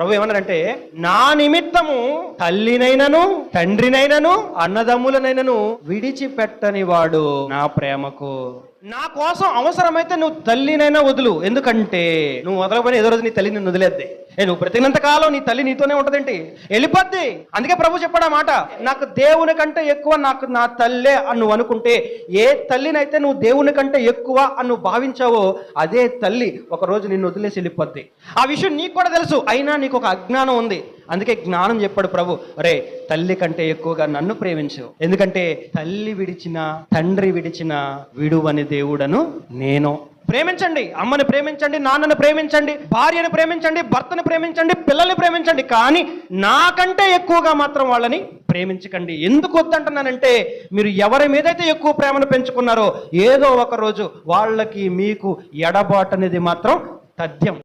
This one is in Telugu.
ప్రభు ఏమన్నారంటే నా నిమిత్తము తల్లినైనను తండ్రినైనను అన్నదమ్ములనైనను విడిచిపెట్టని వాడు నా ప్రేమకు. నా కోసం అవసరమైతే నువ్వు తల్లినైనా వదులు. ఎందుకంటే నువ్వు వదలకపోయినా ఏదో రోజు నీ తల్లి నిన్ను వదిలేద్ది. నువ్వు బ్రతికినంత కాలం నీ తల్లి నీతోనే ఉంటదేంటి? వెళ్ళిపోద్ది. అందుకే ప్రభు చెప్పాడు ఆ మాట. నాకు దేవుని కంటే ఎక్కువ నాకు నా తల్లే అని నువ్వు అనుకుంటే ఏ తల్లినైతే నువ్వు దేవుని కంటే ఎక్కువ అని నువ్వు భావించావో అదే తల్లి ఒక రోజు నిన్ను వదిలేసి వెళ్ళిపోద్ది. ఆ విషయం నీకు కూడా తెలుసు. అయినా నీకు ఒక అజ్ఞానం ఉంది. అందుకే జ్ఞానం చెప్పాడు ప్రభు రే తల్లి కంటే ఎక్కువగా నన్ను ప్రేమించు. ఎందుకంటే తల్లి విడిచిన తండ్రి విడిచిన విడువని దేవుడను నేను ప్రేమించండి. అమ్మని ప్రేమించండి నాన్నను ప్రేమించండి భార్యను ప్రేమించండి భర్తను ప్రేమించండి పిల్లల్ని ప్రేమించండి. కానీ నాకంటే ఎక్కువగా మాత్రం వాళ్ళని ప్రేమించకండి. ఎందుకు వద్దంటున్నానంటే మీరు ఎవరి మీదైతే ఎక్కువ ప్రేమను పెంచుకున్నారో ఏదో ఒక రోజు వాళ్ళకి మీకు ఎడబాటు అనేది మాత్రం తథ్యం.